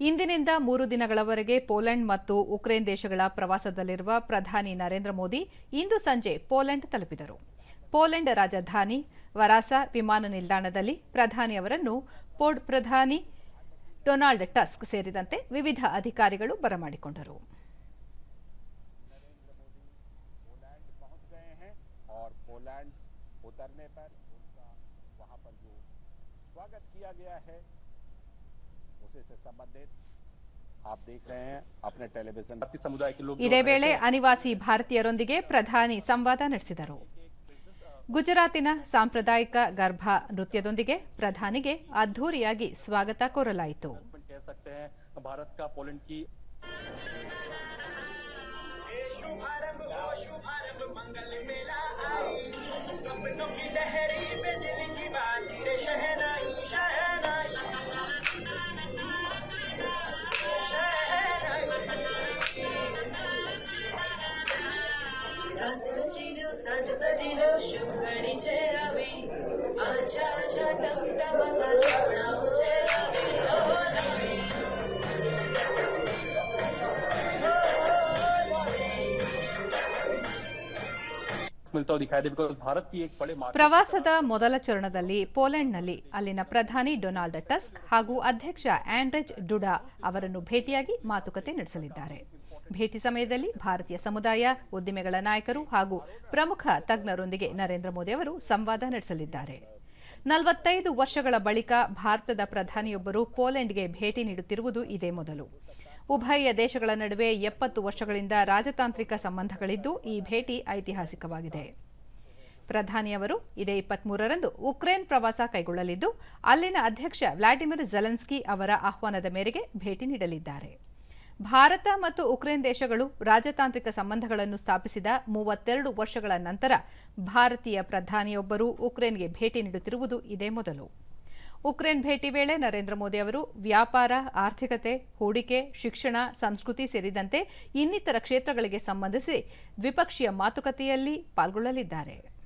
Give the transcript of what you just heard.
ಇಂದಿನಿಂದ ಮೂರು ದಿನಗಳವರೆಗೆ ಪೋಲೆಂಡ್ ಮತ್ತು ಉಕ್ರೇನ್ ದೇಶಗಳ ಪ್ರವಾಸದಲ್ಲಿರುವ ಪ್ರಧಾನಿ ನರೇಂದ್ರ ಮೋದಿ ಇಂದು ಸಂಜೆ ಪೋಲೆಂಡ್ ತಲುಪಿದರು ಪೋಲೆಂಡ್ ರಾಜಧಾನಿ ವರಾಸ ವಿಮಾನ ನಿಲ್ದಾಣದಲ್ಲಿ ಪ್ರಧಾನಿ ಅವರನ್ನು ಪೋಡ್ ಪ್ರಧಾನಿ ಡೊನಾಲ್ಡ್ ಟಸ್ಕ್ ಸೇರಿದಂತೆ ವಿವಿಧ ಅಧಿಕಾರಿಗಳು ಬರಮಾಡಿಕೊಂಡರು पोलैंड पहुंच गए हैं और पोलैंड उतरने पर उनका वहां पर जो स्वागत किया गया है ಇದೇ ವೇಳೆ ಅನಿವಾಸಿ ಭಾರತೀಯರೊಂದಿಗೆ ಪ್ರಧಾನಿ ಸಂವಾದ ನಡೆಸಿದರು ಗುಜರಾತಿನ ಸಾಂಪ್ರದಾಯಿಕ ಗರ್ಭ ನೃತ್ಯದೊಂದಿಗೆ ಪ್ರಧಾನಿಗೆ ಅದ್ಧೂರಿಯಾಗಿ ಸ್ವಾಗತ ಕೋರಲಾಯಿತು ശുക്രടി ചേരവി ആചാചാട്ടം ಪ್ರವಾಸದ ಮೊದಲ ಚರಣದಲ್ಲಿ ಪೋಲೆಂಡ್ನಲ್ಲಿ ಅಲ್ಲಿನ ಪ್ರಧಾನಿ ಡೊನಾಲ್ಡ್ ಟಸ್ಕ್ ಹಾಗೂ ಅಧ್ಯಕ್ಷ ಆಂಡ್ರೆಜ್ ಡುಡಾ ಅವರನ್ನು ಭೇಟಿಯಾಗಿ ಮಾತುಕತೆ ನಡೆಸಲಿದ್ದಾರೆ. ಭೇಟಿ ಸಮಯದಲ್ಲಿ ಭಾರತೀಯ ಸಮುದಾಯ, ಉದ್ದಿಮೆಗಳ ನಾಯಕರು ಹಾಗೂ ಪ್ರಮುಖ ತಜ್ಞರೊಂದಿಗೆ ನರೇಂದ್ರ ಮೋದಿ ಅವರು ಸಂವಾದ ನಡೆಸಲಿದ್ದಾರೆ. ನಲವತ್ತೈದು ವರ್ಷಗಳ ಬಳಿಕ ಭಾರತದ ಪ್ರಧಾನಿಯೊಬ್ಬರು ಪೋಲೆಂಡ್ಗೆ ಭೇಟಿ ನೀಡುತ್ತಿರುವುದು ಇದೇ ಮೊದಲು. ಉಭಯ ದೇಶಗಳ ನಡುವೆ ಎಪ್ಪತ್ತು ವರ್ಷಗಳಿಂದ ರಾಜತಾಂತ್ರಿಕ ಸಂಬಂಧಗಳಿದ್ದು ಈ ಭೇಟಿ ಐತಿಹಾಸಿಕವಾಗಿದೆ. ಪ್ರಧಾನಿಯವರು ಇದೇ ಇಪ್ಪತ್ಮೂರರಂದು ಉಕ್ರೇನ್ ಪ್ರವಾಸ ಕೈಗೊಳ್ಳಲಿದ್ದು, ಅಲ್ಲಿನ ಅಧ್ಯಕ್ಷ ವ್ಲಾಡಿಮಿರ್ ಝೆಲೆನ್ಸ್ಕಿ ಅವರ ಆಹ್ವಾನದ ಮೇರೆಗೆ ಭೇಟಿ ನೀಡಲಿದ್ದಾರೆ. ಭಾರತ ಮತ್ತು ಉಕ್ರೇನ್ ದೇಶಗಳು ರಾಜತಾಂತ್ರಿಕ ಸಂಬಂಧಗಳನ್ನು ಸ್ಥಾಪಿಸಿದ ಮೂವತ್ತೆರಡು ವರ್ಷಗಳ ನಂತರ ಭಾರತೀಯ ಪ್ರಧಾನಿಯೊಬ್ಬರು ಉಕ್ರೇನ್ಗೆ ಭೇಟಿ ನೀಡುತ್ತಿರುವುದು ಇದೇ ಮೊದಲು. ಉಕ್ರೇನ್ ಭೇಟಿ ವೇಳೆ ನರೇಂದ್ರ ಮೋದಿ ಅವರು ವ್ಯಾಪಾರ, ಆರ್ಥಿಕತೆ, ಹೂಡಿಕೆ, ಶಿಕ್ಷಣ, ಸಂಸ್ಕೃತಿ ಸೇರಿದಂತೆ ಇನ್ನಿತರ ಕ್ಷೇತ್ರಗಳಿಗೆ ಸಂಬಂಧಿಸಿ ದ್ವಿಪಕ್ಷೀಯ ಮಾತುಕತೆಯಲ್ಲಿ ಪಾಲ್ಗೊಳ್ಳಲಿದ್ದಾರೆ.